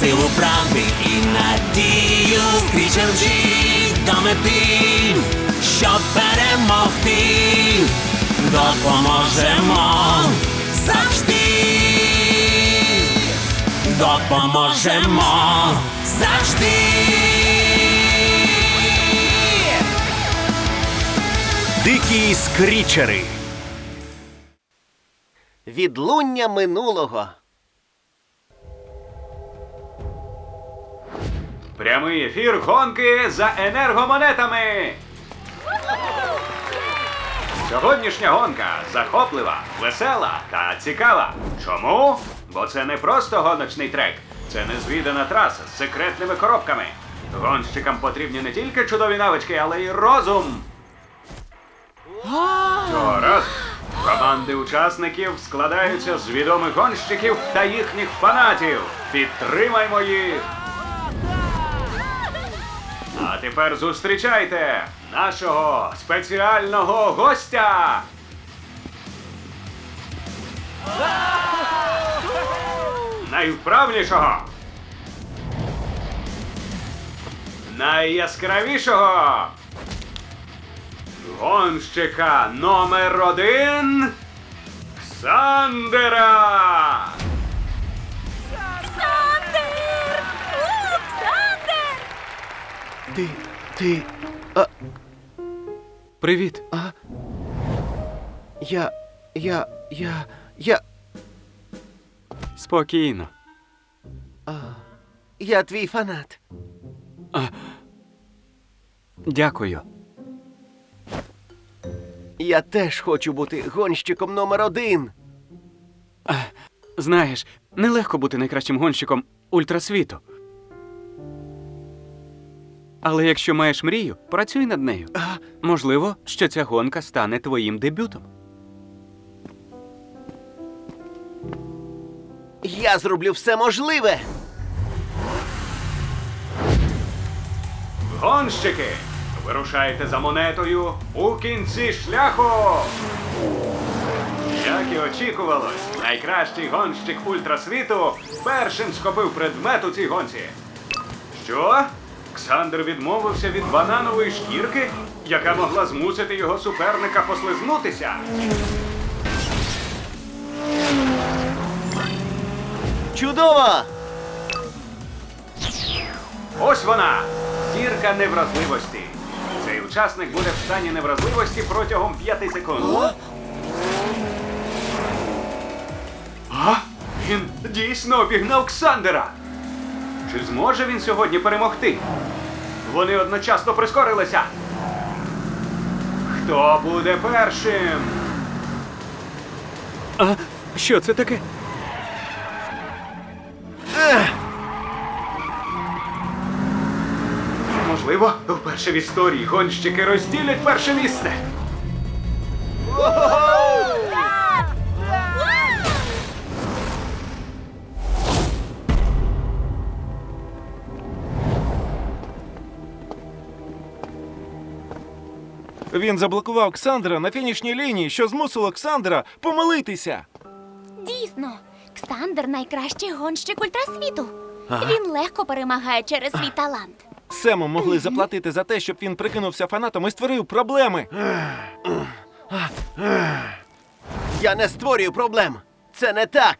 силу правди і надію. Скрічем вжить до мети, щоб перемогти. Допоможемо завжди. Допоможемо завжди. Дикі скрічери. Відлуння минулого. Прямий ефір гонки за енергомонетами. Сьогоднішня гонка захоплива, весела та цікава. Чому? Бо це не просто гоночний трек, це незвідана траса з секретними коробками. Гонщикам потрібні не тільки чудові навички, але й розум. Цього разу команди учасників складаються з відомих гонщиків та їхніх фанатів. Підтримаймо їх! А тепер зустрічайте нашого спеціального гостя. Найвправнішого. Найяскравішого. Гонщика номер один. Сандера. Ти. А, Привіт. я. я. я. я. Спокійно. я твій фанат. Дякую. Я теж хочу бути гонщиком номер один. Знаєш, нелегко бути найкращим гонщиком ультрасвіту. Але якщо маєш мрію, працюй над нею. Можливо, що ця гонка стане твоїм дебютом. Я зроблю все можливе. Гонщики, вирушайте за монетою у кінці шляху. Як і очікувалось, найкращий гонщик ультрасвіту першим схопив предмет у цій гонці. Що? Ксандр відмовився від бананової шкірки, яка могла змусити його суперника послизнутися. Чудово! Ось вона! Зірка невразливості. Цей учасник буде в стані невразливості протягом 5 секунд. А? Він дійсно обігнав Ксандера. Чи зможе він сьогодні перемогти? Вони одночасно прискорилися. Хто буде першим? А що це таке? Можливо, вперше в історії гонщики розділять перше місце. Він заблокував Ксандра на фінішній лінії, що змусило Ксандра помилитися. Дійсно, Ксандер найкращий гонщик ультрасвіту. Він легко перемагає через свій талант. Сему могли заплатити за те, щоб він прикинувся фанатом і створив проблеми. Я не створюю проблем. Це не так.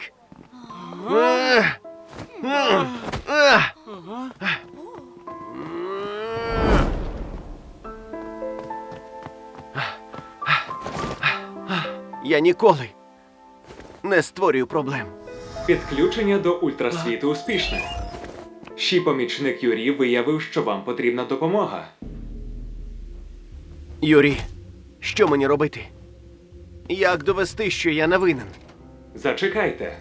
Я ніколи не створюю проблем. Підключення до ультрасвіту успішне. Ще помічник Юрій виявив, що вам потрібна допомога. Юрій, що мені робити? Як довести, що я не винен? Зачекайте.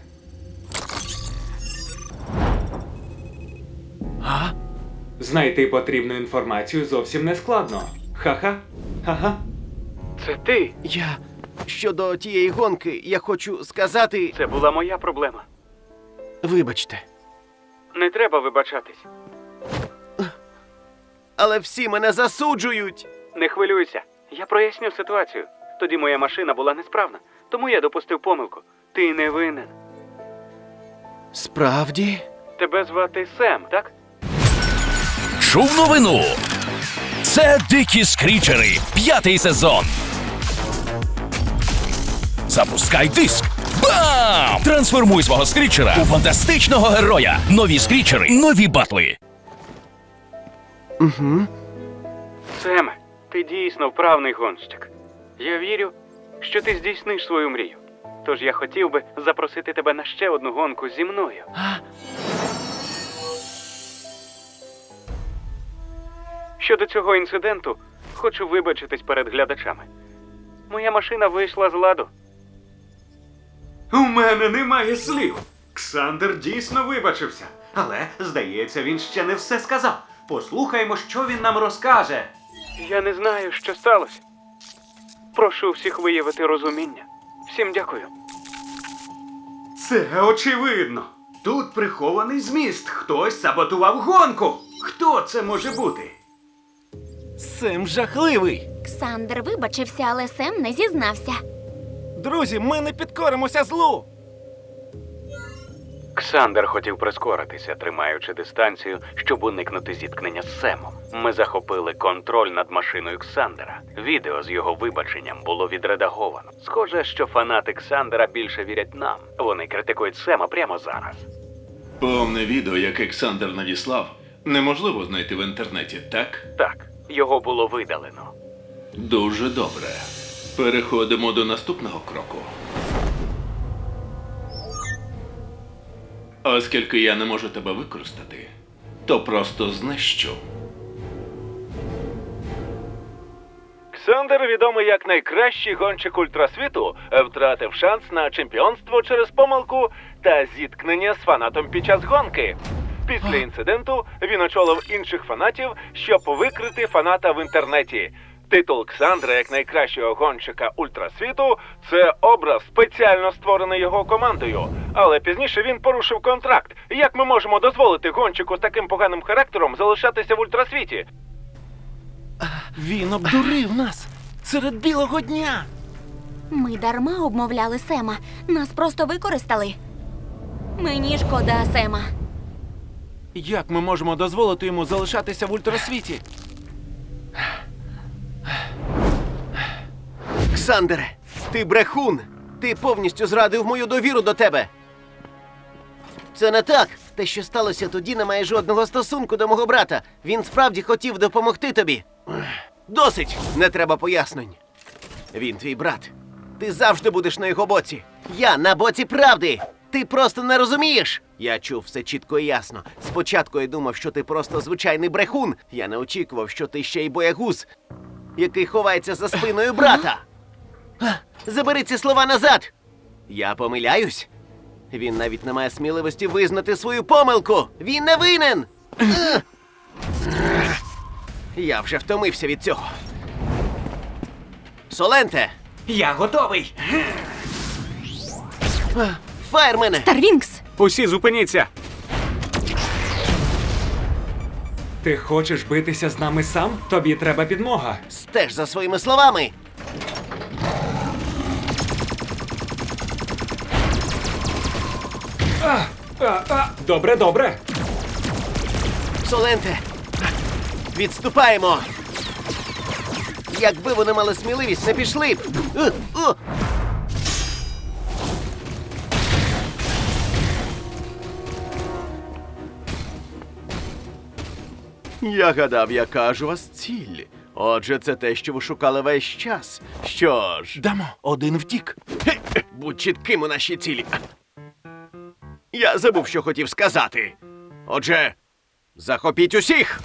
А? Знайти потрібну інформацію зовсім не складно. Ха-ха. Ха-ха. Це ти. Я щодо тієї гонки, я хочу сказати. Це була моя проблема. Вибачте, Не треба вибачатись. але всі мене засуджують. Не хвилюйся. Я проясню ситуацію. Тоді моя машина була несправна, тому я допустив помилку. Ти не винен. Справді? Тебе звати Сем, так? Чув новину. Це дикі скрічери. П'ятий сезон. Запускай диск. Бам! Трансформуй свого скрічера у фантастичного героя. Нові скрічери, нові батли. Семе, ти дійсно вправний гонщик. Я вірю, що ти здійсниш свою мрію. Тож я хотів би запросити тебе на ще одну гонку зі мною. Щодо цього інциденту, хочу вибачитись перед глядачами. Моя машина вийшла з ладу. У мене немає слів. Ксандер дійсно вибачився. Але, здається, він ще не все сказав. Послухаймо, що він нам розкаже. Я не знаю, що сталося. Прошу всіх виявити розуміння. Всім дякую. Це очевидно. Тут прихований зміст. Хтось саботував гонку. Хто це може бути? Сем жахливий. Ксандр вибачився, але Сем не зізнався. Друзі, ми не підкоримося злу. Ксандер хотів прискоритися, тримаючи дистанцію, щоб уникнути зіткнення з Семом. Ми захопили контроль над машиною Ксандера. Відео з його вибаченням було відредаговано. Схоже, що фанати Ксандера більше вірять нам. Вони критикують Сема прямо зараз. Повне відео, яке Ксандер надіслав, неможливо знайти в інтернеті, так? Так, його було видалено. Дуже добре. Переходимо до наступного кроку. Оскільки я не можу тебе використати, то просто знищу. Ксандер, відомий як найкращий гонщик ультрасвіту, втратив шанс на чемпіонство через помилку та зіткнення з фанатом під час гонки. Після інциденту він очолив інших фанатів, щоб викрити фаната в інтернеті. Титул Ксандра як найкращого гонщика ультрасвіту це образ, спеціально створений його командою. Але пізніше він порушив контракт. Як ми можемо дозволити гонщику з таким поганим характером залишатися в ультрасвіті? Він обдурив нас серед білого дня. Ми дарма обмовляли Сема. Нас просто використали. Мені шкода Сема. Як ми можемо дозволити йому залишатися в ультрасвіті? Ксандере, ти брехун! Ти повністю зрадив мою довіру до тебе. Це не так. Те, що сталося тоді, не має жодного стосунку до мого брата. Він справді хотів допомогти тобі. Досить! Не треба пояснень. Він твій брат. Ти завжди будеш на його боці. Я на боці правди. Ти просто не розумієш. Я чув все чітко і ясно. Спочатку я думав, що ти просто звичайний брехун. Я не очікував, що ти ще й боягуз, який ховається за спиною брата. Забери ці слова назад. Я помиляюсь. Він навіть не має сміливості визнати свою помилку. Він не винен. Я вже втомився від цього. Соленте! Я готовий. Фаєрмене! Тарвінкс! Усі зупиніться! Ти хочеш битися з нами сам? Тобі треба підмога. Стеж за своїми словами. А, а, добре, добре. Соленте! Відступаємо! Якби вони мали сміливість, не пішли б. Е, о! Я гадав, яка ж у вас ціль. Отже, це те, що ви шукали весь час. Що ж, Дамо, один втік. Будь чітким у нашій цілі. Я забув, що хотів сказати. Отже, захопіть усіх.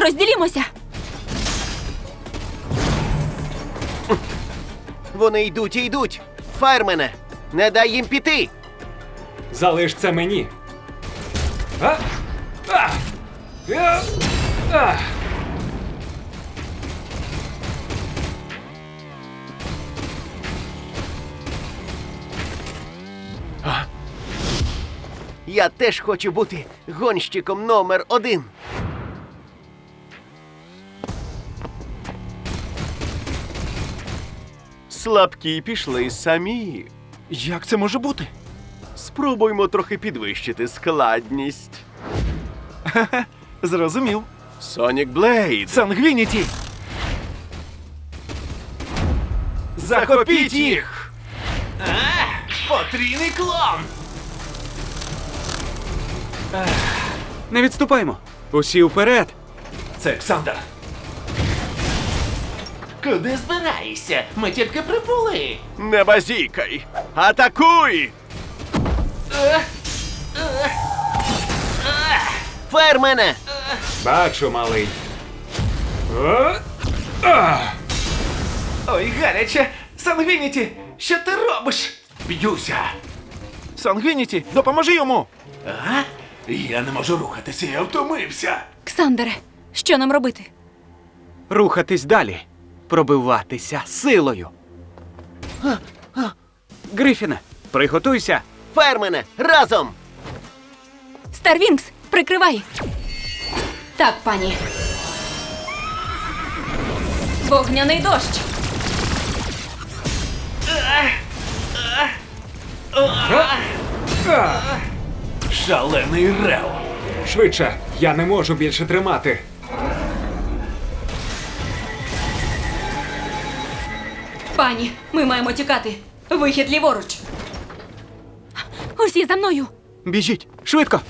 Розділімося. Вони йдуть і йдуть. Фаєрмене, не дай їм піти. Залиш це мені. А? А! Я! Я теж хочу бути гонщиком номер один. Слабкі пішли самі. Як це може бути? Спробуймо трохи підвищити складність. Зрозумів. Сонік Блейд. Сангвініті! Захопіть їх! Потрійний клон! Не відступаймо. Усі вперед. Це Ксандер. Куди збираєшся? Ми тільки прибули. Не базікай! Атакуй! Фермене! Бачу, малий. Ой, гаряче! Сангвініті, що ти робиш? Б'юся. Сангвініті, допоможи йому! А? Я не можу рухатися, я втомився. Ксандере, що нам робити? Рухатись далі. Пробиватися силою. Грифіне, приготуйся. Фермене! Разом! Старвінкс, прикривай. Так, пані. Вогняний дощ. Шалений рев. Швидше, я не можу більше тримати. Пані, ми маємо тікати. Вихід ліворуч. Усі за мною. Біжіть, швидко.